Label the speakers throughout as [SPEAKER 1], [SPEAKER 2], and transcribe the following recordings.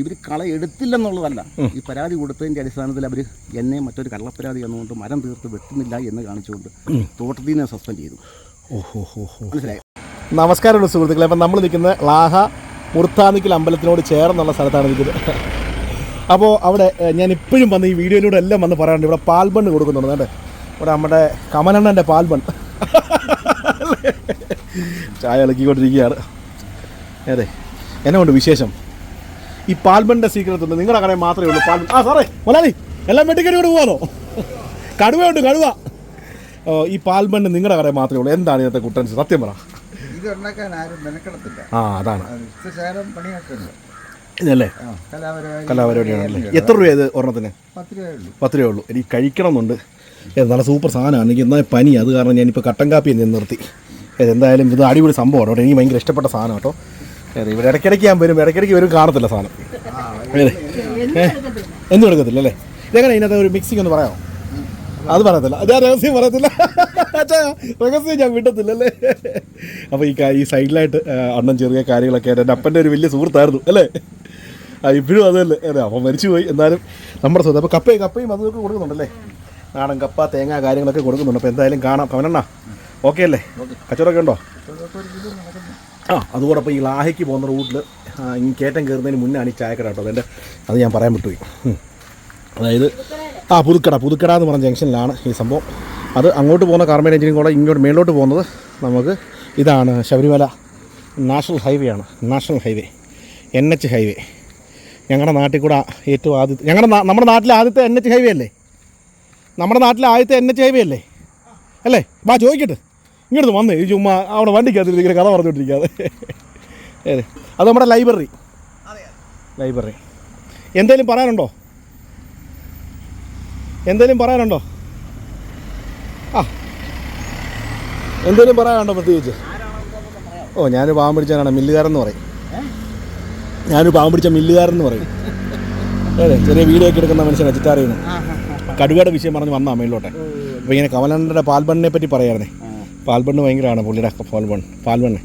[SPEAKER 1] ഇവർ കള എടുത്തില്ലെന്നുള്ളതല്ല. ഈ പരാതി കൊടുത്തതിന്റെ അടിസ്ഥാനത്തിൽ അവർ എന്നെ മറ്റൊരു കള്ളപ്പരാതി എന്നുകൊണ്ട് മരം തീർത്ത് വെട്ടുന്നില്ല എന്ന് കാണിച്ചുകൊണ്ട് തോട്ടത്തിൽ നിന്ന് സസ്പെൻഡ് ചെയ്തു.
[SPEAKER 2] ഓഹോ ഹോ
[SPEAKER 1] മനസ്സിലായി?
[SPEAKER 2] നമസ്കാരമുണ്ട് സുഹൃത്തുക്കളെ അപ്പം നമ്മൾ നിൽക്കുന്ന ലാഹ മുർത്താനിക്കൽ അമ്പലത്തിനോട് ചേർന്നുള്ള സ്ഥലത്താണ് നിൽക്കുന്നത്. അപ്പോൾ അവിടെ ഞാൻ ഇപ്പോഴും വന്ന് ഈ വീഡിയോയിലൂടെ എല്ലാം വന്ന് പറയാറുണ്ട്. ഇവിടെ പാൽബണ്ണ് കൊടുക്കുന്നുണ്ട്. കേട്ടോ ഇവിടെ നമ്മുടെ കമലണ്ണന്റെ പാൽബൺ ചായ ഇളക്കിക്കൊണ്ടിരിക്കുകയാണ്. അതെ. എന്നെ കൊണ്ട് വിശേഷം? ഈ പാൽബന്റെ സീക്രട്ട് ഉണ്ട്. നിങ്ങളുടെ കടയിൽ മാത്രമേ ഉള്ളൂ പാൽബൺ ആ സാറേ മൊലാലി എല്ലാം വെട്ടിക്കടി പോകാനോ കടുവയുണ്ട് കടുവ ഈ പാൽബണ്ട് നിങ്ങളുടെ കടയിൽ മാത്രമേ ഉള്ളൂ. എന്താണ് ഇതിനകത്തെ കുട്ടൻ സത്യം പറ.
[SPEAKER 3] ഇത് ഉണ്ടാക്കാൻ ആരും മെനക്കെടത്തില്ല.
[SPEAKER 2] ആ അതാണ്. ഇതല്ലേ?
[SPEAKER 3] കലാപരമായി
[SPEAKER 2] കലാപരിപാടിയാണല്ലേ? എത്ര രൂപ ഇത് ഒരെണ്ണത്തിന്?
[SPEAKER 3] പത്ത് രൂപയേ ഉള്ളൂ.
[SPEAKER 2] എനിക്ക് കഴിക്കണം എന്നുണ്ട് നല്ല സൂപ്പർ സാധനമാണ്. എനിക്ക് എന്നാൽ പനി. അത് കാരണം ഞാനിപ്പോൾ കട്ടൻ കാപ്പി നിന്ന് നിർത്തി. ഇത് എന്തായാലും ഇത് അടിപൊളി സംഭവമാണ്. കേട്ടോ എനിക്ക് ഭയങ്കര ഇഷ്ടപ്പെട്ട സാധനം കേട്ടോ. അതെ ഇവിടെ ഇടയ്ക്കിടയ്ക്ക് ഞാൻ വരും ഇടയ്ക്കിടയ്ക്ക് വരും കാണത്തില്ല സാധനം. എന്നും എടുക്കത്തില്ല. അല്ലേ? ഇതെങ്ങനെ ഇതിനകത്ത് ഒരു മിക്സിംഗ് ഒന്ന് പറയാമോ? അത് പറയത്തില്ല. അത് ഞാൻ രഹസ്യം പറയത്തില്ല. അച്ഛാ രഹസ്യം ഞാൻ വിട്ടത്തില്ല അല്ലേ? അപ്പോൾ ഈ ഈ സൈഡിലായിട്ട് അണ്ണൻ ചെറിയ കാര്യങ്ങളൊക്കെ എന്റെ അപ്പന്റെ ഒരു വലിയ സുഹൃത്തായിരുന്നു അല്ലേ? ആ ഇപ്പോഴും അതല്ലേ അതെ അപ്പം മരിച്ചുപോയി. എന്നാലും നമ്മുടെ സ്വന്തം അപ്പോൾ കപ്പയും കപ്പയും അതൊക്കെ കൊടുക്കുന്നുണ്ടല്ലേ? നാടൻ കപ്പ തേങ്ങ കാര്യങ്ങളൊക്കെ കൊടുക്കുന്നുണ്ട്. അപ്പോൾ എന്തായാലും കാണാം. കവനണ്ണ ഓക്കെ അല്ലേ? കച്ചവടമൊക്കെ ഉണ്ടോ? ആ അതോടൊപ്പം ഈ ലാഹയ്ക്ക് പോകുന്ന റൂട്ടിൽ ഈ കയറ്റം കയറുന്നതിന് മുന്നാണ് ഈ ചായക്കട കേട്ടോ. അതെന്റെ അത് ഞാൻ പറയാൻ വിട്ടുപോയി. അതായത് ആ പുതുക്കട പുതുക്കട എന്ന് പറഞ്ഞ ജംഗ്ഷനിലാണ് ഈ സംഭവം. അത് അങ്ങോട്ട് പോകുന്ന കാർമേൽ എഞ്ചിനും കൂടെ ഇങ്ങോട്ട് മേലോട്ട് പോകുന്നത് നമുക്ക് ഇതാണ് ശബരിമല നാഷണൽ ഹൈവേ ആണ്. National highway. N H highway. ഞങ്ങളുടെ നാട്ടിൽ കൂടെ ഏറ്റവും ആദ്യത്തെ ഞങ്ങളുടെ നമ്മുടെ നാട്ടിലെ ആദ്യത്തെ എൻ എച്ച് ഹൈവേ അല്ലേ? നമ്മുടെ നാട്ടിലെ ആദ്യത്തെ എൻ എച്ച് ഹൈവേ അല്ലേ? അല്ലേ? വാ ചോദിക്കട്ടെ. ഇങ്ങോട്ട് വന്നേ ഈ ചുമ്മാ അവിടെ വണ്ടിക്കകത്ത് ഇങ്ങനെ കഥ പറഞ്ഞുകൊണ്ടിരിക്കാതെ അതെ അത് നമ്മുടെ ലൈബ്രറി. ലൈബ്രറി. എന്തേലും പറയാനുണ്ടോ? എന്തേലും പറയാനുണ്ടോ? ആ. എന്തേലും പറയാനുണ്ടോ പ്രത്യേകിച്ച്? ഓ ഞാനൊരു പാവം പിടിച്ചാണ് മില്ലുകാരൻ എന്ന് പറയും. ഞാനൊരു പാവം പിടിച്ച മില്ലുകാരൻ എന്ന് പറയും. അതെ ചെറിയ വീഡിയോ ഒക്കെ എടുക്കുന്ന മനുഷ്യനാണ് ചിറ്റാറിയുന്നു കടുവയുടെ വിഷയം പറഞ്ഞ് വന്നാ മേളിലോട്ടെ. അപ്പോൾ ഇങ്ങനെ കമലണ്ണന്റെ പാൽബണ്ണിനെ പറ്റി പറയായിരുന്നേ. പാൽബണ്ണ് ഭയങ്കരമാണ് പുള്ളിയുടെ പാൽബൺ പാൽബണ്ണ്.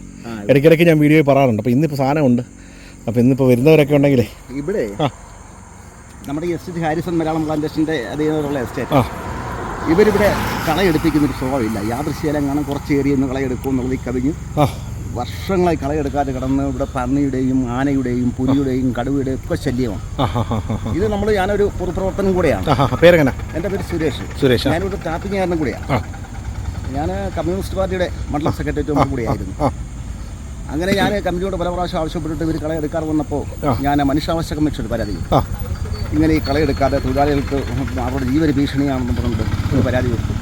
[SPEAKER 2] ഇടയ്ക്കിടയ്ക്ക് ഞാൻ വീഡിയോയിൽ പറയാറുണ്ട്. അപ്പോൾ ഇന്നിപ്പോൾ സാധനമുണ്ട്. അപ്പോൾ ഇന്നിപ്പോൾ വരുന്നവരൊക്കെ ഉണ്ടെങ്കിലേ.
[SPEAKER 1] ഇവിടെ നമ്മുടെ ഈ എസ്റ്റേറ്റ് ഹാരിസൺ മലയാളം പ്ലാന്റേഷന്റെ അതേപോലെയുള്ള എസ്റ്റേറ്റ് ഇവരിവിടെ കളയെടുപ്പിക്കുന്ന ഒരു സ്വഭാവമില്ല. യാദൃശ്യലം കാണാൻ കുറച്ച് ഏരിയ ഒന്ന് കളയെടുക്കും എന്നുള്ളത് കവിഞ്ഞ്.
[SPEAKER 2] ആ.
[SPEAKER 1] വർഷങ്ങളായി കളയെടുക്കാതെ കിടന്ന് ഇവിടെ പന്നിയുടെയും ആനയുടെയും പുലിയുടെയും കടുവയുടെയും ഒക്കെ ശല്യമാണ്. ഇത് നമ്മൾ ഞാനൊരു പൊതുപ്രവർത്തനം കൂടെയാണ്.
[SPEAKER 2] പേരെങ്ങനെ?
[SPEAKER 1] എന്റെ പേര് സുരേഷ്.
[SPEAKER 2] സുരേഷ്.
[SPEAKER 1] ഞാനിവിടെ ടാപ്പിങ്ങുകാരനും കൂടെയാണ്.
[SPEAKER 2] ആ.
[SPEAKER 1] ഞാൻ കമ്മ്യൂണിസ്റ്റ് പാർട്ടിയുടെ മണ്ഡലം സെക്രട്ടറി കൂടിയായിരുന്നു. അങ്ങനെ ഞാൻ കമ്മിറ്റിയോട് പല പ്രാവശ്യം ആവശ്യപ്പെട്ടിട്ട് ഇവർ കളയെടുക്കാറ് വന്നപ്പോൾ ഞാൻ മനുഷ്യാവകാശ കമ്മീഷൻ പരാതി. ഇങ്ങനെ ഈ കളയെടുക്കാതെ തൊഴിലാളികൾക്ക് അവരുടെ ജീവന ഭീഷണിയാണെന്ന് പറഞ്ഞിട്ട് ഒരു പരാതി കൊടുത്തു.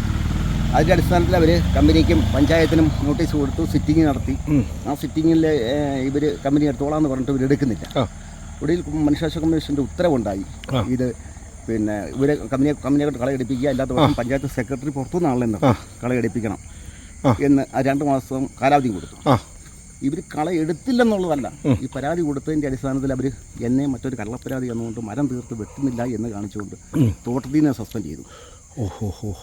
[SPEAKER 1] അതിന്റെ അടിസ്ഥാനത്തിൽ അവർ കമ്പനിക്കും പഞ്ചായത്തിനും നോട്ടീസ് കൊടുത്തു സിറ്റിംഗ് നടത്തി. ആ സിറ്റിങ്ങിൽ ഇവർ കമ്പനി എടുത്തോളാം എന്ന് പറഞ്ഞിട്ട് ഇവർ എടുക്കുന്നില്ല. ഒടുവിൽ മനുഷ്യാവകാശ കമ്മീഷന്റെ ഉത്തരവുണ്ടായി. ഇത് പിന്നെ ഇവരെ കമ്പനിയെ കമ്പനിയെ കള എടുപ്പിക്കുക അല്ലാത്ത പഞ്ചായത്ത് സെക്രട്ടറി പുറത്തുനിന്ന് ആളെ നിർത്തി
[SPEAKER 2] ആ.
[SPEAKER 1] എടുപ്പിക്കണം എന്ന് ആ രണ്ട് മാസം കാലാവധി കൊടുത്തു.
[SPEAKER 2] ഇവർ
[SPEAKER 1] ഇവർ കള എടുത്തില്ലെന്നുള്ളതല്ല. ഈ പരാതി കൊടുത്തതിന്റെ അടിസ്ഥാനത്തിൽ അവർ എന്നെ മറ്റൊരു കള്ളപ്പരാതി എന്നുകൊണ്ട് മരം തീർത്ത് വെട്ടുന്നില്ല എന്ന് കാണിച്ചുകൊണ്ട് തോട്ടത്തിൽ നിന്ന് സസ്പെൻഡ് ചെയ്തു.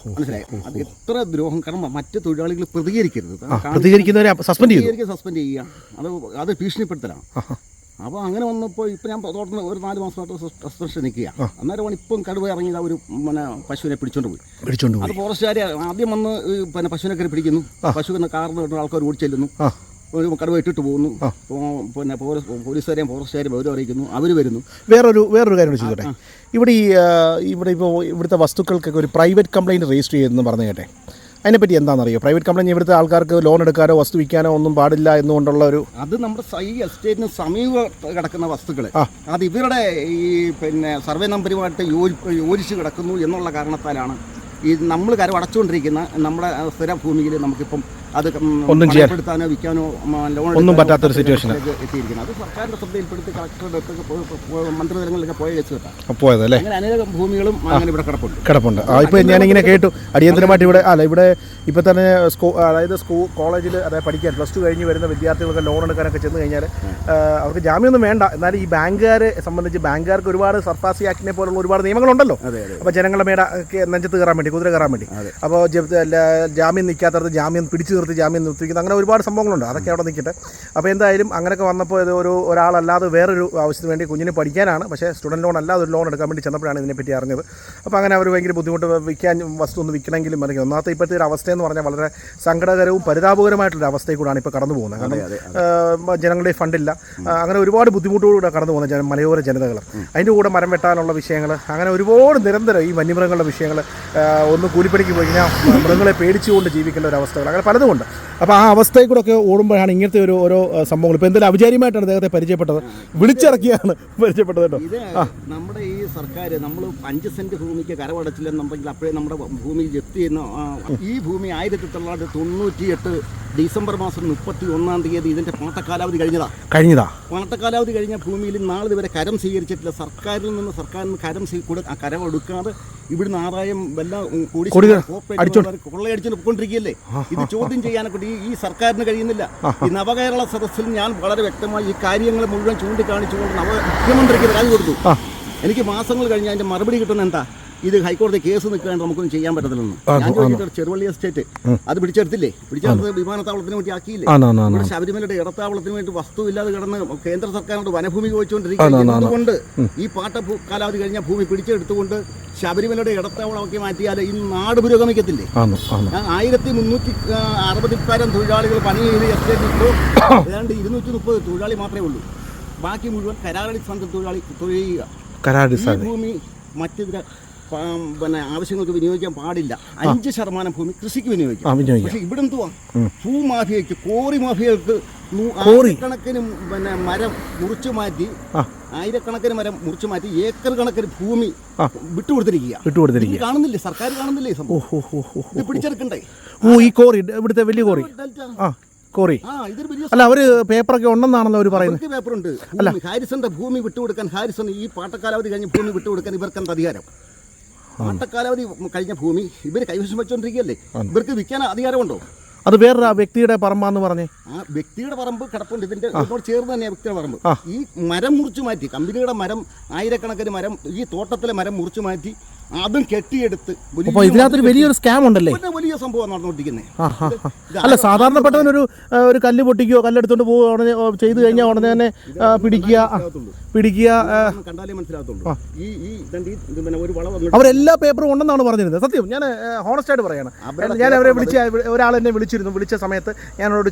[SPEAKER 1] മനസ്സിലായി? അത് എത്ര ദ്രോഹം കാരണം മറ്റ് തൊഴിലാളികൾ പ്രതികരിക്കരുത്.
[SPEAKER 2] സസ്പെൻഡ്
[SPEAKER 1] ചെയ്യുക. അത് അത് ഭീഷണിപ്പെടുത്തലാണ്. അപ്പോൾ അങ്ങനെ വന്നപ്പോൾ ഇപ്പം ഞാൻ തോട്ടത്തിൽ ഒരു നാല് മാസമായിട്ട് സസ്പെൻഷൻ നിൽക്കുക അന്നേരമാണ് ഇപ്പം കടുവ ഇറങ്ങിയത് ഒരു പിന്നെ പശുവിനെ പിടിച്ചോണ്ട് പോയി.
[SPEAKER 2] പിടിച്ചോണ്ട്
[SPEAKER 1] അത്
[SPEAKER 2] ഫോറസ്റ്റ്
[SPEAKER 1] ഫോറസ്റ്റുകാർ ആദ്യം വന്ന് പിന്നെ പശുവിനെ കയറി പിടിക്കുന്നു. പശുവിനെ കാറിന് ആൾക്കാർ ഓടിച്ചെല്ലുന്നു
[SPEAKER 2] ചെല്ലുന്നു.
[SPEAKER 1] ഒരു കടുവ ഇട്ടിട്ട് പോകുന്നു. പിന്നെ പോലീസ് പോലീസുകാരെയും ഫോറസ്റ്റുകാരെയും വിവരം അറിയിക്കുന്നു. അവർ വരുന്നു.
[SPEAKER 2] വേറൊരു വേറൊരു കാര്യം ചോദിച്ചോട്ടെ? ഇവിടെ ഈ ഇവിടെ ഇപ്പോൾ ഇവിടുത്തെ വസ്തുക്കൾക്കൊക്കെ ഒരു പ്രൈവറ്റ് കംപ്ലൈന്റ് രജിസ്റ്റർ ചെയ്തെന്ന് പറഞ്ഞു കേട്ടെ. അതിനെപ്പറ്റി എന്താണെന്നറിയോ? പ്രൈവറ്റ് കമ്പനി ഇവിടുത്തെ ആൾക്കാർക്ക് ലോൺ എടുക്കാനോ വസ്തു വിൽക്കാനോ ഒന്നും പാടില്ല എന്നുകൊണ്ടുള്ള ഒരു
[SPEAKER 1] അത് നമ്മുടെ ഈ എസ്റ്റേറ്റിന് സമീപ കിടക്കുന്ന വസ്തുക്കൾ അത് ഇവരുടെ ഈ പിന്നെ സർവേ നമ്പരുമായിട്ട് യോജി യോജിച്ച് കിടക്കുന്നു എന്നുള്ള കാരണത്താലാണ് ഈ നമ്മൾ കരം അടച്ചുകൊണ്ടിരിക്കുന്ന നമ്മുടെ സ്ഥിര ഭൂമിയിൽ നമുക്കിപ്പം അത്
[SPEAKER 2] ഒന്നും ചെയ്യാൻ-
[SPEAKER 1] പണയപ്പെടുത്താനോ വിൽക്കാനോ
[SPEAKER 2] ഒന്നും
[SPEAKER 1] പറ്റാത്ത
[SPEAKER 2] പറ്റാത്തൊരു
[SPEAKER 1] സിറ്റുവേഷൻ എത്തിയിരിക്കുന്നത്. അത് സർക്കാരിന്റെ ശ്രദ്ധയിൽപ്പെടുത്തി കളക്ടറുടെ മന്ത്രിതലങ്ങളിലൊക്കെ പോയ കേസ് കേട്ടാ.
[SPEAKER 2] പോയതല്ലേ
[SPEAKER 1] അങ്ങനെ അനേകം ഭൂമികളും അങ്ങനെ ഇവിടെ കിടപ്പുണ്ട്.
[SPEAKER 2] കിടപ്പുണ്ട്. ആ ഇപ്പോൾ ഞാനിങ്ങനെ കേട്ടു. അടിയന്തരമായിട്ട് ഇവിടെ അല്ല ഇവിടെ ഇപ്പോൾ തന്നെ സ്കൂ അതായത് സ്കൂൾ കോളേജിൽ അതായത് പഠിക്കാൻ പ്ലസ് ടു കഴിഞ്ഞ് വരുന്ന വിദ്യാർത്ഥികൾക്ക് ലോൺ എടുക്കാനൊക്കെ ചെന്ന് കഴിഞ്ഞാൽ അവർക്ക് ജാമ്യമൊന്നും വേണ്ട. എന്നാൽ ഈ ബാങ്കുകാരെ സംബന്ധിച്ച് ബാങ്കുകാർക്ക് ഒരുപാട് സർഫാസി ആക്ടിനെ പോലുള്ള ഒരുപാട് നിയമങ്ങളുണ്ടല്ലോ. അപ്പോൾ ജനങ്ങളുടെ മേട നെഞ്ചത്ത് കയറാൻ വേണ്ടി കുതിര കയറാൻ വേണ്ടി. അപ്പോൾ ജാമ്യം നിൽക്കാത്തടത്ത് ജാമ്യം പിടിച്ചു നിർത്തി ജാമ്യം നിർത്തിക്കുന്നത് അങ്ങനെ ഒരുപാട് സംഭവങ്ങളുണ്ട്. അതൊക്കെ അവിടെ നിൽക്കട്ടെ. അപ്പോൾ എന്തായാലും അങ്ങനെയൊക്കെ വന്നപ്പോൾ ഇത് ഒരു ഒരാളല്ലാതെ വേറൊരു ആവശ്യത്തിന് വേണ്ടി കുഞ്ഞിന് പഠിക്കാനാണ്. പക്ഷേ സ്റ്റുഡന്റ് ലോൺ അല്ലാതെ ഒരു ലോൺ എടുക്കാൻ വേണ്ടി ചെന്നപ്പോഴാണ് ഇതിനെപ്പറ്റി അറിഞ്ഞത്. അപ്പോൾ അങ്ങനെ അവർ ഭയങ്കര ബുദ്ധിമുട്ട് വിൽക്കാൻ വസ്തു ഒന്ന് വിൽക്കണമെങ്കിലും അല്ലെങ്കിൽ ഒന്നാമത്തെ ഇപ്പോഴത്തെ ഒരു അവസ്ഥ എന്ന് പറഞ്ഞാൽ വളരെ സങ്കടകരവും പരിതാപകരമായിട്ടുള്ള അവസ്ഥയിൽ കൂടാണ് ഇപ്പോൾ കടന്നു പോകുന്നത്. കാരണം ജനങ്ങളുടെ ഫണ്ടില്ല. അങ്ങനെ ഒരുപാട് ബുദ്ധിമുട്ടുകളൂടെ കടന്നു പോകുന്ന ജന മലയോര ജനതകൾ. അതിന്റെ കൂടെ മരം വെട്ടാനുള്ള വിഷയങ്ങൾ അങ്ങനെ ഒരുപാട് നിരന്തരം ഈ വന്യമൃഗങ്ങളുടെ വിഷയങ്ങൾ ഒന്ന് കൂലിപ്പണിക്ക് പോയി കഴിഞ്ഞാൽ മൃഗങ്ങളെ പേടിച്ചുകൊണ്ട് ജീവിക്കേണ്ട ഒരു അവസ്ഥകൾ. അങ്ങനെ പലതുമുണ്ട് അപ്പോൾ ആ അവസ്ഥയിൽ കൂടെ ഒക്കെ ഓടുമ്പോഴാണ് ഇങ്ങനത്തെ ഒരു ഓരോ സംഭവങ്ങൾ. ഇപ്പോൾ എന്തെങ്കിലും അവിചാരിയമായിട്ടാണ് അദ്ദേഹത്തെ പരിചയപ്പെട്ടത്. വിളിച്ചിറക്കിയാണ് പരിചയപ്പെട്ടത് കേട്ടോ.
[SPEAKER 1] ആ. നമ്മുടെ ഈ സർക്കാർ നമ്മൾ അഞ്ച് സെന്റ് ഭൂമിക്ക് കരമടച്ചില്ലെന്നുണ്ടെങ്കിൽ അപ്പോഴേ നമ്മുടെ ഭൂമി ജപ്തി ചെയ്യുന്ന ഈ ഭൂമി ആയിരത്തി തൊള്ളായിരത്തി തൊണ്ണൂറ്റി എട്ട് ഡിസംബർ മാസം മുപ്പത്തി ഒന്നാം തീയതി ഇതിന്റെ പാട്ടക്കാലാവധി കഴിഞ്ഞതാ.
[SPEAKER 2] കഴിഞ്ഞതാ?
[SPEAKER 1] പാട്ടക്കാലാവധി കഴിഞ്ഞ ഭൂമിയിൽ നാളെ വരെ കരം സ്വീകരിച്ചിട്ടില്ല. സർക്കാരിൽ നിന്ന് സർക്കാരിൽ നിന്ന് കരം കരം എടുക്കാതെ ഇവിടുന്ന് ആദായം എല്ലാം കൂടി കൊള്ളയടിച്ചു പോയിക്കൊണ്ടിരിക്കുകയല്ലേ? ഇത് ചോദ്യം ചെയ്യാനൊക്കെ ഈ സർക്കാരിന് കഴിയുന്നില്ല. ഈ നവകേരള സദസ്സിൽ ഞാൻ വളരെ വ്യക്തമായി ഈ കാര്യങ്ങൾ മുഴുവൻ ചൂണ്ടിക്കാണിച്ചുകൊണ്ട് നവ മുഖ്യമന്ത്രിക്ക് രാജി കൊടുത്തു. എനിക്ക് മാസങ്ങൾ കഴിഞ്ഞ് അതിന്റെ മറുപടി കിട്ടുന്ന എന്താ? ഇത് ഹൈക്കോടതി കേസ് നിൽക്കാണ്ട് നമുക്കൊന്നും ചെയ്യാൻ പറ്റത്തില്ലെന്ന് ഞാൻ ചോദിച്ചിട്ട് ചെറുവള്ളി എസ്റ്റേറ്റ്. അത് പിടിച്ചെടുത്തില്ലേ? പിടിച്ചെടുത്ത് വിമാനത്താവളത്തിന് വേണ്ടി ആക്കിയില്ലേ? ഇവിടെ ശബരിമലയുടെ ഇടത്താവളത്തിന് വേണ്ടി വസ്തു ഇല്ലാതെ കിടന്ന് കേന്ദ്ര സർക്കാരിനോട് വനഭൂമി ചോദിച്ചുകൊണ്ടിരിക്കുന്നത് അതുകൊണ്ട് ഈ പാട്ട കാലാവധി കഴിഞ്ഞ ഭൂമി പിടിച്ചെടുത്തുകൊണ്ട് ശബരിമലയുടെ ഇടത്താവളമൊക്കെ മാറ്റിയാൽ ഈ നാട് പുരോഗമിക്കത്തില്ലേ? ഞാൻ ആയിരത്തി മുന്നൂറ്റി അറുപതിപ്പാരം തൊഴിലാളികൾ പണി ചെയ്ത് എസ്റ്റേറ്റ് ഇപ്പോൾ ഏതാണ്ട് ഇരുന്നൂറ്റി മുപ്പത് തൊഴിലാളി മാത്രമേ ഉള്ളൂ. ബാക്കി മുഴുവൻ കരാറടി കരാറടിസ്ഥാനത്തിൽ തൊഴിലാളി തൊഴിൽ ചെയ്യുക.
[SPEAKER 2] കരാടി
[SPEAKER 1] ഭൂമി മറ്റു പിന്നെ ആവശ്യങ്ങൾക്ക് വിനിയോഗിക്കാൻ പാടില്ല. അഞ്ച് ശതമാനം ഭൂമി കൃഷിക്ക് വിനിയോഗിക്കാം. പക്ഷെ ഇവിടെ എന്തുവാ? ഭൂമാഫിയക്ക് കോറി മാഫിയകൾക്ക്? ആയിരക്കണക്കിന് പിന്നെ മരം മുറിച്ചു മാറ്റി. ആയിരക്കണക്കിന് മരം മുറിച്ചു മാറ്റി ഏക്കർ കണക്കിന് ഭൂമി. വിട്ടുകൊടുത്തിരിക്കുക.
[SPEAKER 2] വിട്ടുകൊടുത്തിരിക്കുക
[SPEAKER 1] കാണുന്നില്ലേ? സർക്കാർ കാണുന്നില്ലേ പിടിച്ചെടുക്കണ്ടേ?
[SPEAKER 2] ഓ ഈ കോറി ഇവിടുത്തെ വലിയ കോറി. കോറി. അല്ല അവർ പേപ്പറൊക്കെ ഉണ്ടെന്നാണല്ലോ അവർ പറയുന്നത്.
[SPEAKER 1] പേപ്പറുണ്ട്. അല്ല. ഹാരിസന്റെ ഭൂമി വിട്ടുകൊടുക്കാൻ ഹാരിസൺ ഈ പാട്ടക്കാലാവധി കഴിഞ്ഞ ഭൂമി വിട്ടുകൊടുക്കാൻ ഇവർക്ക് എന്താ അധികാരം പാട്ടക്കാലാവധി കഴിഞ്ഞ ഭൂമി ഇവർ കൈവശം വെച്ചോണ്ടിരിക്കുകയല്ലേ? ഇവർക്ക് വിൽക്കാൻ അധികാരമുണ്ടോ?
[SPEAKER 2] അത് വേറൊരു വ്യക്തിയുടെ പറമ്പാന്ന് പറഞ്ഞേ.
[SPEAKER 1] ആ വ്യക്തിയുടെ പറമ്പ് കിടപ്പുണ്ട്. ഇതിന്റെ ഇതിനോട് ചേർന്ന് തന്നെ വ്യക്തിയുടെ പറമ്പ്. ഈ മരം മുറിച്ചു മാറ്റി കമ്പനിയുടെ മരം ആയിരക്കണക്കിന് മരം ഈ തോട്ടത്തിലെ മരം മുറിച്ചു മാറ്റി അതും കെട്ടിയെടുത്ത്
[SPEAKER 2] അപ്പോൾ ഇതിനകത്തൊരു വലിയൊരു സ്കാം ഉണ്ടല്ലേ?
[SPEAKER 1] വലിയ സംഭവം നടന്നുകൊണ്ടിരിക്കുന്നത്.
[SPEAKER 2] അല്ല സാധാരണപ്പെട്ടവൻ ഒരു ഒരു കല്ല് പൊട്ടിക്കുകയോ കല്ലെടുത്തോണ്ട് പോവുക ഉടനെ ചെയ്തു കഴിഞ്ഞാൽ ഉടനെ തന്നെ പിടിക്കുക പിടിക്കുക
[SPEAKER 1] കണ്ടാലേ മനസ്സിലാകത്തുള്ളൂ. ഈ ഈ പിന്നെ ഒരു
[SPEAKER 2] അവരെല്ലാ പേപ്പറും ഉണ്ടെന്നാണ് പറഞ്ഞിരുന്നത്. സത്യം ഞാൻ ഹോണസ്റ്റ് ആയിട്ട് പറയാണ്. ഞാൻ അവരെ വിളിച്ച ഒരാൾ എന്നെ വിളിച്ചിരുന്നു. വിളിച്ച സമയത്ത് ഞാനോട്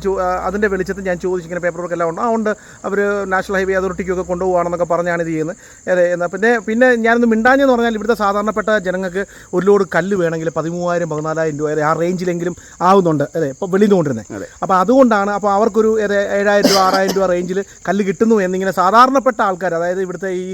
[SPEAKER 2] അതിന്റെ വെളിച്ചത്തിൽ ഞാൻ ചോദിച്ചിങ്ങനെ പേപ്പർ വർക്ക് എല്ലാം ഉണ്ട്. ഉണ്ട്. അവർ നാഷണൽ ഹൈവേ അതോറിറ്റിക്കൊക്കെ കൊണ്ടുപോകുകയാണെന്നൊക്കെ പറഞ്ഞാണ് ഇത് ചെയ്യുന്നത്. അതെ എന്നാൽ പിന്നെ പിന്നെ ഞാനൊന്ന് മിണ്ടാഞ്ഞെന്ന് പറഞ്ഞാൽ ഇവിടുത്തെ സാധാരണപ്പെട്ട ജനങ്ങൾക്ക് ഒരു ലോഡ് കല്ല് വേണമെങ്കിൽ പതിമൂവായിരം പതിനാലായിരം രൂപ വരെ ആ റേഞ്ചിലെങ്കിലും ആവുന്നുണ്ട്. അതെ ഇപ്പോൾ വെളിയിൽ നിന്ന് കൊണ്ടിരുന്നത് അപ്പോൾ അതുകൊണ്ടാണ് അപ്പോൾ അവർക്കൊരു ഏത് ഏഴായിരം രൂപ ആറായിരം രൂപ റേഞ്ചിൽ കല്ല് കിട്ടുന്നു എന്നിങ്ങനെ സാധാരണപ്പെട്ട ആൾക്കാർ അതായത് ഇവിടുത്തെ ഈ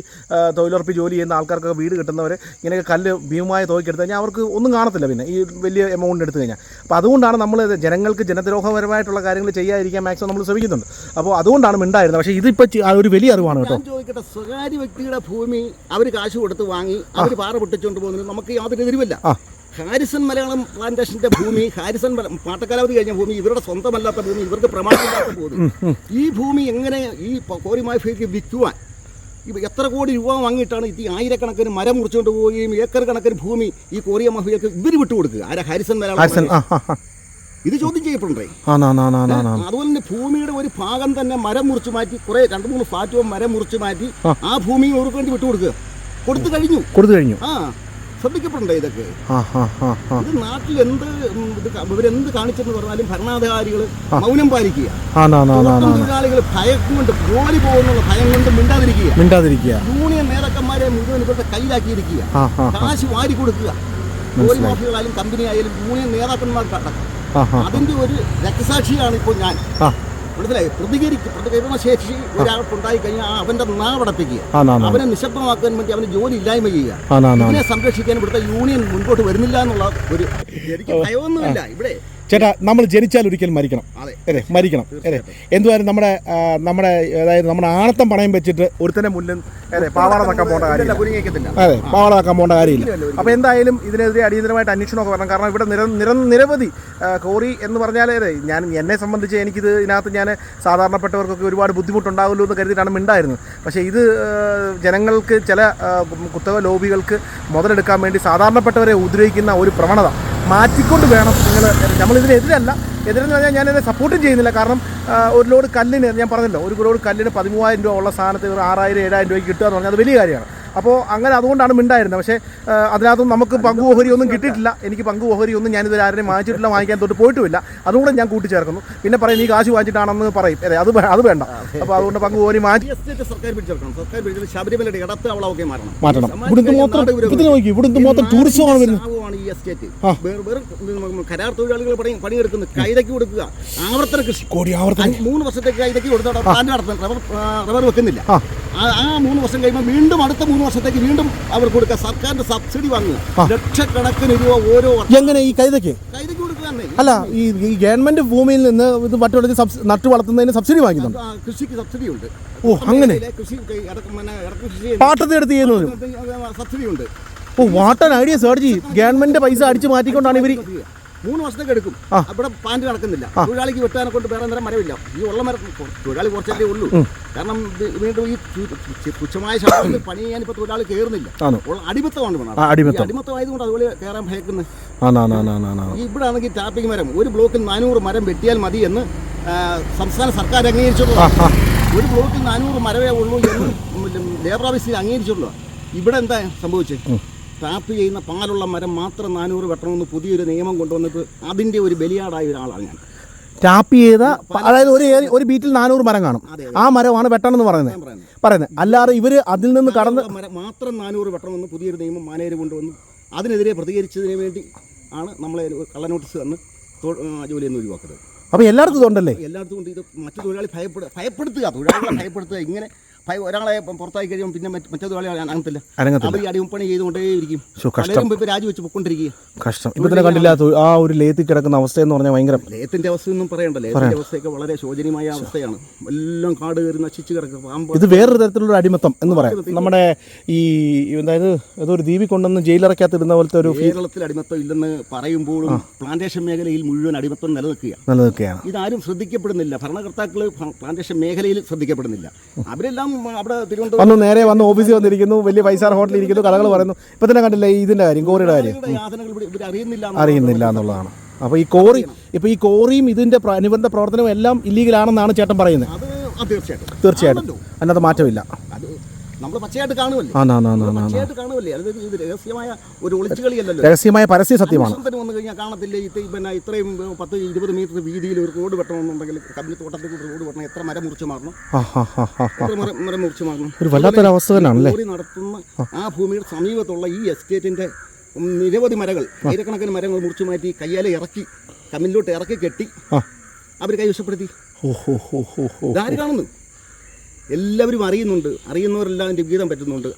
[SPEAKER 2] തൊഴിലുറപ്പ് ജോലി ചെയ്യുന്ന ആൾക്കാർക്കൊക്കെ വീട് കിട്ടുന്നവർ ഇങ്ങനെയൊക്കെ കല്ല് ഭീമമായ തുകയ്ക്ക് എടുത്തു കഴിഞ്ഞാൽ അവർക്ക് ഒന്നും കാണത്തില്ല പിന്നെ ഈ വലിയ എമൗണ്ട് എടുത്തു കഴിഞ്ഞാൽ. അപ്പോൾ അതുകൊണ്ടാണ് നമ്മൾ ജനങ്ങൾക്ക് ജനദ്രോഹപരമായിട്ടുള്ള കാര്യങ്ങൾ ചെയ്യാതിരിക്കാൻ മാക്സിമം നമ്മൾ ശ്രമിക്കുന്നുണ്ട്. അപ്പോൾ അതുകൊണ്ടാണ് മിണ്ടായിരുന്നത്. പക്ഷേ ഇതിപ്പോൾ ഒരു വലിയ അറിവാണ് കേട്ടോ.
[SPEAKER 1] ചോദിക്കട്ടെ സ്വകാര്യ വ്യക്തിയുടെ ഭൂമി അവർ കാശ് കൊടുത്ത് വാങ്ങി അവർ പാറ പൊട്ടിച്ചുകൊണ്ട് പോകുന്നത് നമുക്ക് യാതൊരു എതിരുമില്ല. ഹാരിസൺ മലയാളം പ്ലാന്റേഷന്റെ ഭൂമി ഹാരിസൺ പാട്ടക്കാലാവധി കഴിഞ്ഞ ഭൂമി ഇവരുടെ സ്വന്തമല്ലാത്ത ഭൂമി ഇവർക്ക് പ്രമാണമില്ലാത്ത ഭൂമി. ഈ ഭൂമി എങ്ങനെ ഈ കോരി മാഫിയക്ക് വിൽക്കുവാൻ? ഇപ്പം എത്ര കോടി രൂപ വാങ്ങിയിട്ടാണ് ഈ ആയിരക്കണക്കിന് മരം മുറിച്ചുകൊണ്ട് പോവുകയും ഏക്കർ കണക്കിന് ഭൂമി ഈ കോറിയ മാഫിയക്ക് ഇവർ വിട്ടുകൊടുക്കുക ആരാ ഹാരിസൺ മലയാളം ഇത് ചോദ്യം ചെയ്യപ്പെടണ്ടേ അതുപോലെ തന്നെ ഭൂമിയുടെ ഒരു ഭാഗം തന്നെ മരം മുറിച്ചു മാറ്റി കുറെ രണ്ട് മൂന്ന് ഫ്ലാറ്റും മരം മുറിച്ചു മാറ്റി ആ. ഭൂമി അവർക്ക് വേണ്ടി വിട്ടുകൊടുക്കുക കൊടുത്തു കഴിഞ്ഞു.
[SPEAKER 2] കൊടുത്തു കഴിഞ്ഞു.
[SPEAKER 1] ആ. ശ്രദ്ധിക്കപ്പെടണ്ടേ ഇതൊക്കെ? ഇത് നാട്ടിൽ എന്ത് ഇവരെന്ത് കാണിച്ചെന്ന് പറഞ്ഞാലും ഭരണാധികാരികൾ മൗനം പാലിക്കുക. തൊഴിലാളികൾ ഭയം കൊണ്ട് ജോലി പോകുന്നുള്ള ഭയം കൊണ്ട് മിണ്ടാതിരിക്കുക.
[SPEAKER 2] മിണ്ടാതിരിക്കുക.
[SPEAKER 1] യൂണിയൻ നേതാക്കന്മാരെ മുഴുവൻ ഇവരുടെ കയ്യിലാക്കിയിരിക്കുക. കാശ് വാരി കൊടുക്കുക. ജോലി മാഫികളായാലും കമ്പനി ആയാലും യൂണിയൻ നേതാക്കന്മാർക്ക് അടക്കം. അതിന്റെ ഒരു രക്തസാക്ഷിയാണ് ഇപ്പോൾ ഞാൻ. മനസ്സിലായി പ്രതികരിക്കും പ്രതികരണ ശേഷി ഒരാൾക്കുണ്ടായി കഴിഞ്ഞാൽ അവന്റെ നാവടപ്പിക്കുക. അവനെ നിശബ്ദമാക്കാൻ വേണ്ടി അവന് ജോലി ഇല്ലായ്മ ചെയ്യുക. ഇതിനെ സംരക്ഷിക്കാൻ ഇവിടുത്തെ യൂണിയൻ മുൻപോട്ട് വരുന്നില്ല എന്നുള്ള ഒരു എനിക്ക് ഭയമൊന്നുമില്ല ഇവിടെ.
[SPEAKER 2] ചേട്ടാ നമ്മൾ ജനിച്ചാൽ ഒരിക്കൽ മരിക്കണം.
[SPEAKER 1] അതെ.
[SPEAKER 2] മരിക്കണം. അതെ എന്തുവായാലും നമ്മുടെ നമ്മുടെ അതായത് നമ്മുടെ ആണത്തം പണയം വെച്ചിട്ട് ഒരുത്തന്റെ മുന്നിൽ അതെ പാവാട പോകേണ്ട കാര്യമില്ല. അതെ. പാവാട നക്കാൻ പോകേണ്ട കാര്യമില്ല. അപ്പോൾ എന്തായാലും ഇതിനെതിരെ അടിയന്തരമായിട്ട് അന്വേഷണമൊക്കെ വരണം. കാരണം ഇവിടെ നിര നിര നിരവധി കോറി എന്ന് പറഞ്ഞാൽ അതെ ഞാൻ എന്നെ സംബന്ധിച്ച് എനിക്കിത് ഇതിനകത്ത് ഞാൻ സാധാരണപ്പെട്ടവർക്കൊക്കെ ഒരുപാട് ബുദ്ധിമുട്ടുണ്ടാകുമല്ലോ എന്ന് കരുതിയിട്ടാണ് മിണ്ടായിരുന്നത്. പക്ഷേ ഇത് ജനങ്ങൾക്ക് ചില കുത്തക ലോബികൾക്ക് മുതലെടുക്കാൻ വേണ്ടി സാധാരണപ്പെട്ടവരെ ഉദ്രവിക്കുന്ന ഒരു പ്രവണത മാറ്റിക്കൊണ്ട് വേണം നിങ്ങൾ നമ്മളിതിനെതിരല്ല. എതിരെന്ന് പറഞ്ഞാൽ ഞാൻ എന്നെ സപ്പോർട്ടും ചെയ്യുന്നില്ല. കാരണം ഒരു ലോഡ് കല്ലിന് ഞാൻ പറഞ്ഞല്ലോ ഒരു ലോഡ് കല്ലിന് പതിമൂവായിരം രൂപ ഉള്ള സാധനത്തിന് ഒരു ആറായിരം ഏഴായിരം രൂപയ്ക്ക് കിട്ടുക എന്ന് പറഞ്ഞാൽ അത് വലിയ കാര്യമാണ്. അപ്പോൾ അങ്ങനെ അതുകൊണ്ടാണ് മിണ്ടായിരുന്നത്. പക്ഷേ അതിനകത്തൊന്നും അതിനകത്തും നമുക്ക് പങ്കു ഓഹരി ഒന്നും കിട്ടിയിട്ടില്ല. എനിക്ക് പങ്കു ഓഹരി ഒന്നും ഇതുവരെ ആരെയും വാങ്ങിച്ചിട്ടില്ല വാങ്ങിക്കാൻ തൊട്ട് പോയിട്ടുമില്ല. അതുകൂടെ ഞാൻ കൂട്ടിച്ചേർക്കുന്നു. പിന്നെ പറയും നീ കാശ് വാങ്ങിച്ചിട്ടാണെന്ന് പറയും. അതെ അത് അത് വേണ്ട. അപ്പോൾ അതുകൊണ്ട് പങ്കു ഓഹരി മാറ്റി
[SPEAKER 1] സർക്കാർ പിടിച്ചെടുക്കണം. സർക്കാർ പിടിച്ചത് ശബരിമലയുടെ ഇടത്ത് അവളൊക്കെ മാറണം.
[SPEAKER 2] മാറ്റണം. മൊത്തം ഇവിടുന്ന്
[SPEAKER 1] ഈ
[SPEAKER 2] മൊത്തം ടൂറിസമാണ് വരുന്നത്.
[SPEAKER 1] ഈ എസ്റ്റേറ്റ്. വേറെ കരാർ തൊഴിലാളികൾ പണി പണിയെടുക്കുന്നത്. കൈതയ്ക്ക് കൊടുക്കുക. ആവർത്തന കൃഷി.
[SPEAKER 2] കോടി ആവർത്തന.
[SPEAKER 1] മൂന്ന് വർഷത്തേക്ക് കൈതക്ക് കൊടുത്തോടെ പ്ലാന്റ് നടത്തുന്നത് റബ്ബർ ആ, വെക്കുന്നില്ല.
[SPEAKER 2] ആ.
[SPEAKER 1] മൂന്ന് വർഷം കഴിയുമ്പോൾ വീണ്ടും അടുത്ത മൂന്ന് വർഷത്തേക്ക് വീണ്ടും അവർ കൊടുക്കുക സർക്കാരിന്റെ സബ്സിഡി വാങ്ങുക. ലക്ഷക്കണക്കിന് രൂപ ഓരോ
[SPEAKER 2] എങ്ങനെ ഈ കൈതയ്ക്ക്?
[SPEAKER 1] കൈതയ്ക്ക് കൊടുക്കുക തന്നെ
[SPEAKER 2] അല്ല ഈ ഈ ഗവൺമെന്റ് ഭൂമിയിൽ നിന്ന് ഇത് മറ്റുള്ള നട്ടു വളർത്തുന്നതിന് സബ്സിഡി വാങ്ങിക്കുന്നുണ്ട്.
[SPEAKER 1] കൃഷിക്ക് സബ്സിഡി ഉണ്ട്
[SPEAKER 2] ഓ, അങ്ങനെ?
[SPEAKER 1] കൃഷി ഇടയ്ക്ക് പിന്നെ ഇടയ്ക്ക് കൃഷി
[SPEAKER 2] പാട്ടത്തെ എടുത്ത് ചെയ്യുന്നത്
[SPEAKER 1] സബ്സിഡി ഉണ്ട്
[SPEAKER 2] ഓ വാട്ടൻ ഐഡിയ സേർജി ഗവൺമെന്റ് പൈസ അടിച്ചു മാറ്റിക്കൊണ്ടാണ് ഇവർ
[SPEAKER 1] മൂന്ന് വർഷത്തേക്ക് എടുക്കും. അവിടെ പ്ലാന്റ് നടക്കുന്നില്ല. തൊഴിലാളിക്ക് വെട്ടാനെ കൊണ്ട് വേറെ നേരം മരമില്ല ഈ ഉള്ള മരം തൊഴിലാളി കുറച്ചല്ലേ ഉള്ളൂ. കാരണം വീണ്ടും ഈ തുച്ഛമായ ശമ്പളത്തിൽ പണി ചെയ്യാൻ ഇപ്പൊ തൊഴിലാളി കയറുന്നില്ല അടിമത്തമാണ്. അടിമത്തമായതുകൊണ്ട് അതുപോലെ കയറാൻ ഭയക്കുന്നത് ഇവിടെ ആണെങ്കിൽ ടാപ്പിംഗ് മരം. ഒരു ബ്ലോക്കിൽ നാനൂറ് മരം വെട്ടിയാൽ മതി എന്ന് സംസ്ഥാന സർക്കാർ അംഗീകരിച്ചുള്ളൂ ഒരു ബ്ലോക്കിൽ നാനൂറ് മരവേ ഉള്ളൂ എന്ന് ലേബർ ഓഫീസിൽ അംഗീകരിച്ചുള്ളൂ ഇവിടെ എന്താ സംഭവിച്ചത് ടാപ്പ് ചെയ്യുന്ന പാലുള്ള മരം മാത്രം നാനൂറ് വെട്ടണമെന്ന് പുതിയൊരു നിയമം കൊണ്ടുവന്നിട്ട് അതിന്റെ ഒരു ബലിയാടായ ഒരാളാണ് ഞാൻ.
[SPEAKER 2] ടാപ്പ് ചെയ്ത അതായത് ഒരു ഒരു ബീറ്റിൽ നാനൂറ് മരം കാണും. ആ മരമാണ് വെട്ടണം
[SPEAKER 1] എന്ന് പറയുന്നത്.
[SPEAKER 2] പറയുന്നത്. അല്ലാതെ ഇവർ അതിൽ നിന്ന് കടന്ന്
[SPEAKER 1] മാത്രം നാനൂറ് വെട്ടണമെന്ന് പുതിയൊരു നിയമം മാനേജർ കൊണ്ടുവന്നു. അതിനെതിരെ പ്രതികരിച്ചതിന് വേണ്ടി ആണ് നമ്മളെ കള്ള നോട്ടീസ് തന്ന് ജോലി ജോലിയിൽ നിന്ന് ഒഴിവാക്കുന്നത്.
[SPEAKER 2] അപ്പോൾ എല്ലായിടത്തും ഇതുണ്ടല്ലേ?
[SPEAKER 1] എല്ലായിടത്തും ഉണ്ട്. ഇത് മറ്റു തൊഴിലാളി ഭയപ്പെടുക ഭയപ്പെടുത്തുക. തൊഴിലാളികളെ ഭയപ്പെടുത്തുക. ഇങ്ങനെ ഒരാളെ പുറത്തായി കഴിയുമ്പോൾ പിന്നെ മറ്റ് തൊഴിലാളി അനങ്ങത്തില്ല. അവർ ഈ അടിമപ്പണി ചെയ്തുകൊണ്ടേയിരിക്കും. പലരും ഇപ്പൊ രാജിവെച്ച് പൊക്കൊണ്ടിരിക്കുക
[SPEAKER 2] കഷ്ടം. ഇപ്പൊ തന്നെ കണ്ടില്ല ആ ഒരു ലേത്തിൽ കിടക്കുന്ന അവസ്ഥ എന്ന് പറഞ്ഞാൽ ഭയങ്കര.
[SPEAKER 1] ലേത്തിന്റെ അവസ്ഥയൊന്നും പറയണ്ട. ലേത്തിന്റെ അവസ്ഥയൊക്കെ വളരെ ശോചനീയമായ അവസ്ഥയാണ്. എല്ലാം കാട് കയറി നശിച്ചു കിടക്കുക പാമ്പ്
[SPEAKER 2] ഇത് വേറൊരു തരത്തിലുള്ള അടിമത്തം എന്ന് പറയാം. നമ്മുടെ ഈ അതായത് ഏതൊരു ദ്വീപിൽ കൊണ്ടുവന്ന് ജയിലിറക്കാത്തിരുന്ന പോലത്തെ ഒരു
[SPEAKER 1] കേരളത്തിൽ അടിമത്തം ഇല്ലെന്ന് പറയുമ്പോഴും പ്ലാന്റേഷൻ മേഖലയിൽ മുഴുവൻ അടിമത്തം നിലനിൽക്കുക
[SPEAKER 2] നിലനിൽക്കുകയാണ്.
[SPEAKER 1] ഇതാരും ശ്രദ്ധിക്കപ്പെടുന്നില്ല. ഭരണകർത്താക്കൾ പ്ലാന്റേഷൻ മേഖലയിൽ ശ്രദ്ധിക്കപ്പെടുന്നില്ല. അവരെല്ലാം അവിടെ തിരുവനന്തപുരം
[SPEAKER 2] വന്ന് നേരെ വന്ന് ഓഫീസിൽ വന്നിരിക്കുന്നു വലിയ ഫൈവ് സ്റ്റാർ ഹോട്ടലിൽ ഇരിക്കുന്നു കടകൾ പറയുന്നു. ഇപ്പൊ തന്നെ കണ്ടില്ല ഈ ഇതിന്റെ കാര്യം കോറിയുടെ കാര്യം?
[SPEAKER 1] യാതനകൾ ഇവിടെ ഇവർ അറിയുന്നില്ല
[SPEAKER 2] അറിയുന്നില്ല എന്നുള്ളതാണ്. അപ്പോൾ ഈ കോറി ഇപ്പോൾ ഈ കോറിയും ഇതിന്റെ അനുബന്ധ പ്രവർത്തനവും എല്ലാം ഇല്ലീഗലാണെന്നാണ് ചേട്ടൻ പറയുന്നത്.
[SPEAKER 1] അത് തീർച്ചയായിട്ടും.
[SPEAKER 2] അതിനകത്ത് മാറ്റമില്ല.
[SPEAKER 1] നമ്മൾ പച്ചയായിട്ട് കാണുമല്ലേ?
[SPEAKER 2] ആ നാ നാ നാ നാ
[SPEAKER 1] പച്ചയായിട്ട് കാണുമല്ലേ? അത് ഇത് രഹസ്യമായ ഒരു
[SPEAKER 2] രഹസ്യമായ പരസ്യ സത്യമാണ്.
[SPEAKER 1] വന്നു കഴിഞ്ഞാൽ കാണത്തില്ലേ? ഇത് പിന്നെ ഇത്രയും പത്ത് ഇരുപത് മീറ്റർ വീതിയിൽ ഒരു റോഡ് വെട്ടണമെന്നുണ്ടെങ്കിൽ കമ്പനി തോട്ടത്തിൽ കൂടി റോഡ് വെട്ടണം. എത്ര മരം മുറിച്ച് മാറണം? എത്ര മരം മരം മുറിച്ച് മാറണം?
[SPEAKER 2] ഒരു വല്ലാത്തൊരു അവസ്ഥ തന്നെയാണല്ലേ?
[SPEAKER 1] നടത്തുന്ന ആ. ഭൂമിയുടെ സമീപത്തുള്ള ഈ എസ്റ്റേറ്റിന്റെ നിരവധി മരങ്ങൾ ആയിരക്കണക്കിന് മരങ്ങൾ മുറിച്ചു മാറ്റി കയ്യാലെ ഇറക്കി കമ്മിലോട്ട് ഇറക്കി കെട്ടി അവർ കൈവശപ്പെടുത്തി.
[SPEAKER 2] ഹോ
[SPEAKER 1] കാണുന്നു? എല്ലാവരും അറിയുന്നുണ്ട്. അറിയുന്നവരെല്ലാം എന്റെ ഗീതം പറ്റുന്നുണ്ട്.